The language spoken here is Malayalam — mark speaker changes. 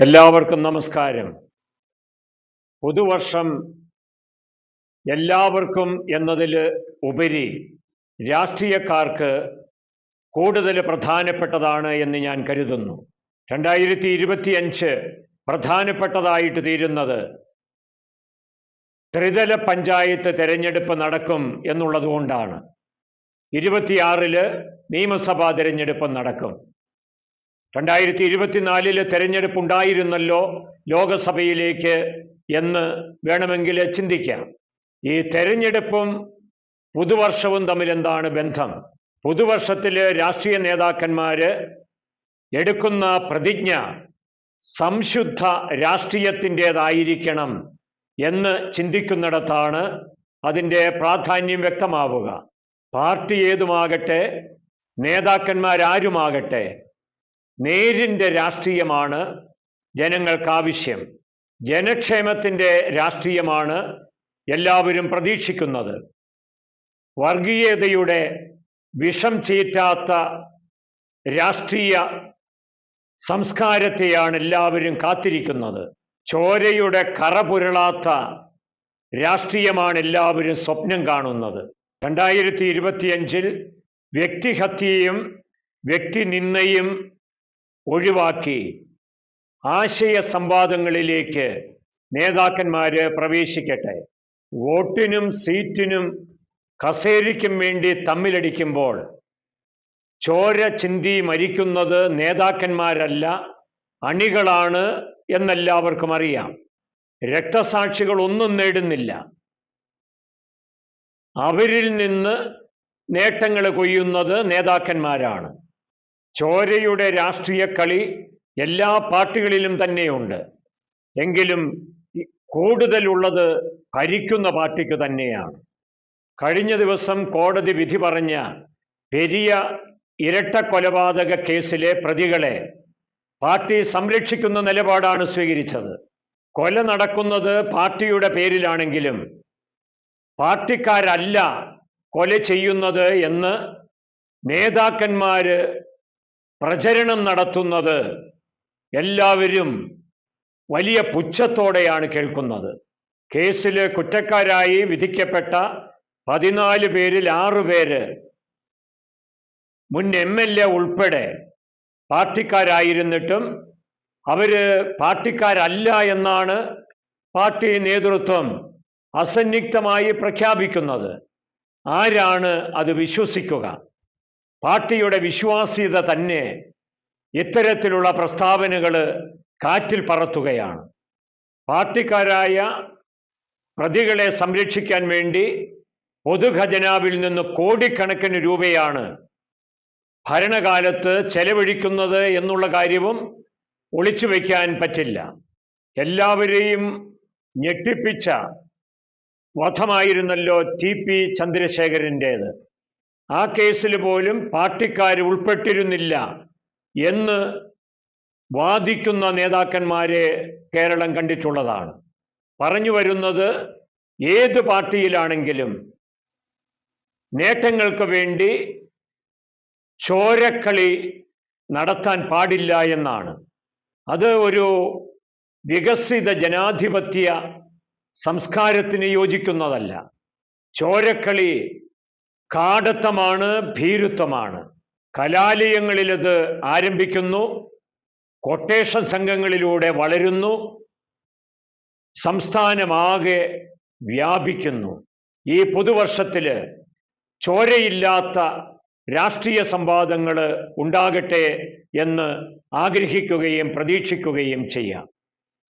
Speaker 1: എല്ലാവർക്കും നമസ്കാരം. പുതുവർഷം എല്ലാവർക്കും എന്നതിൽ ഉപരി രാഷ്ട്രീയക്കാർക്ക് കൂടുതൽ പ്രധാനപ്പെട്ടതാണ് എന്ന് ഞാൻ കരുതുന്നു. രണ്ടായിരത്തി ഇരുപത്തിയഞ്ച് പ്രധാനപ്പെട്ടതായിട്ട് തീരുന്നത് ത്രിതല പഞ്ചായത്ത് തിരഞ്ഞെടുപ്പ് നടക്കും എന്നുള്ളതുകൊണ്ടാണ്. ഇരുപത്തിയാറിൽ നിയമസഭാ തിരഞ്ഞെടുപ്പ് നടക്കും. രണ്ടായിരത്തി ഇരുപത്തിനാലിൽ തെരഞ്ഞെടുപ്പ് ഉണ്ടായിരുന്നല്ലോ ലോകസഭയിലേക്ക് എന്ന് വേണമെങ്കിൽ ചിന്തിക്കാം. ഈ തെരഞ്ഞെടുപ്പും പുതുവർഷവും തമ്മിൽ എന്താണ് ബന്ധം? പുതുവർഷത്തിലെ രാഷ്ട്രീയ നേതാക്കന്മാര് എടുക്കുന്ന പ്രതിജ്ഞ സംശുദ്ധ രാഷ്ട്രീയത്തിന്റെതായിരിക്കണം എന്ന് ചിന്തിക്കുന്നിടത്താണ് അതിന്റെ പ്രാധാന്യം വ്യക്തമാവുക. പാർട്ടി ഏതുമാകട്ടെ നേതാക്കന്മാരാരുമാകട്ടെ നേരിന്റെ രാഷ്ട്രീയമാണ് ജനങ്ങൾക്കാവശ്യം. ജനക്ഷേമത്തിന്റെ രാഷ്ട്രീയമാണ് എല്ലാവരും പ്രതീക്ഷിക്കുന്നത്. വർഗീയതയുടെ വിഷം ചീറ്റാത്ത രാഷ്ട്രീയ സംസ്കാരത്തെയാണ് എല്ലാവരും കാത്തിരിക്കുന്നത്. ചോരയുടെ കറ പുരളാത്ത രാഷ്ട്രീയമാണ് എല്ലാവരും സ്വപ്നം കാണുന്നത്. രണ്ടായിരത്തി ഇരുപത്തിയഞ്ചിൽ വ്യക്തിഹത്യയും വ്യക്തിനിന്ദയും ഒഴിവാക്കി ആശയ സംവാദങ്ങളിലേക്ക് നേതാക്കന്മാര് പ്രവേശിക്കട്ടെ. വോട്ടിനും സീറ്റിനും കസേരിക്കും വേണ്ടി തമ്മിലടിക്കുമ്പോൾ ചോര ചിന്തി മരിക്കുന്നത് നേതാക്കന്മാരല്ല അണികളാണ് എന്നെല്ലാവർക്കും അറിയാം. രക്തസാക്ഷികൾ ഒന്നും നേടുന്നില്ല. അവരിൽ നിന്ന് നേട്ടങ്ങൾ കൊയ്യുന്നത് നേതാക്കന്മാരാണ്. ചോരയുടെ രാഷ്ട്രീയ കളി എല്ലാ പാർട്ടികളിലും തന്നെയുണ്ട്. എങ്കിലും കൂടുതലുള്ളത് ഭരിക്കുന്ന പാർട്ടിക്ക് തന്നെയാണ്. കഴിഞ്ഞ ദിവസം കോടതി വിധി പറഞ്ഞ പെരിയ ഇരട്ട കൊലപാതക കേസിലെ പ്രതികളെ പാർട്ടി സംരക്ഷിക്കുന്ന നിലപാടാണ് സ്വീകരിച്ചത്. കൊല നടക്കുന്നത് പാർട്ടിയുടെ പേരിലാണെങ്കിലും പാർട്ടിക്കാരല്ല കൊല ചെയ്യുന്നത് എന്ന് നേതാക്കന്മാര് പ്രചരണം നടത്തുന്നത് എല്ലാവരും വലിയ പുച്ഛത്തോടെയാണ് കേൾക്കുന്നത്. കേസിൽ കുറ്റക്കാരായി വിധിക്കപ്പെട്ട പതിനാല് പേരിൽ ആറു പേര് മുൻ എം എൽ എ ഉൾപ്പെടെ പാർട്ടിക്കാരായിരുന്നിട്ടും അവർ പാർട്ടിക്കാരല്ല എന്നാണ് പാർട്ടി നേതൃത്വം അസന്നിഗ്ധമായി പ്രഖ്യാപിക്കുന്നത്. ആരാണ് അത് വിശ്വസിക്കുക? പാർട്ടിയുടെ വിശ്വാസ്യത തന്നെ ഇത്തരത്തിലുള്ള പ്രസ്താവനകൾ കാറ്റിൽ പറത്തുകയാണ്. പാർട്ടിക്കാരായ പ്രതികളെ സംരക്ഷിക്കാൻ വേണ്ടി പൊതുഖജനാവിൽ നിന്ന് കോടിക്കണക്കിന് രൂപയാണ് ഭരണകാലത്ത് ചെലവഴിക്കുന്നത് എന്നുള്ള കാര്യവും ഒളിച്ചു വയ്ക്കാൻ പറ്റില്ല. എല്ലാവരെയും ഞെട്ടിപ്പിച്ച വധമായിരുന്നല്ലോ ടി പി ചന്ദ്രശേഖരന്റേത്. ആ കേസിൽ പോലും പാർട്ടിക്കാർ ഉൾപ്പെട്ടിരുന്നില്ല എന്ന് വാദിക്കുന്ന നേതാക്കന്മാരെ കേരളം കണ്ടിട്ടുള്ളതാണ്. പറഞ്ഞു വരുന്നത് ഏത് പാർട്ടിയിലാണെങ്കിലും നേട്ടങ്ങൾക്ക് വേണ്ടി ചോരക്കളി നടത്താൻ പാടില്ല എന്നാണ്. അത് ഒരു വികസിത ജനാധിപത്യ സംസ്കാരത്തിന് യോജിക്കുന്നതല്ല. ചോരക്കളി കാടത്തമാണ് ഭീരുത്വമാണ്. കലാലയങ്ങളിലത് ആരംഭിക്കുന്നു കൊട്ടേഷൻ സംഘങ്ങളിലൂടെ വളരുന്നു സംസ്ഥാനമാകെ വ്യാപിക്കുന്നു. ഈ പുതുവർഷത്തിൽ ചോരയില്ലാത്ത രാഷ്ട്രീയ സംവാദങ്ങൾ ഉണ്ടാകട്ടെ എന്ന് ആഗ്രഹിക്കുകയും പ്രതീക്ഷിക്കുകയും ചെയ്യാം.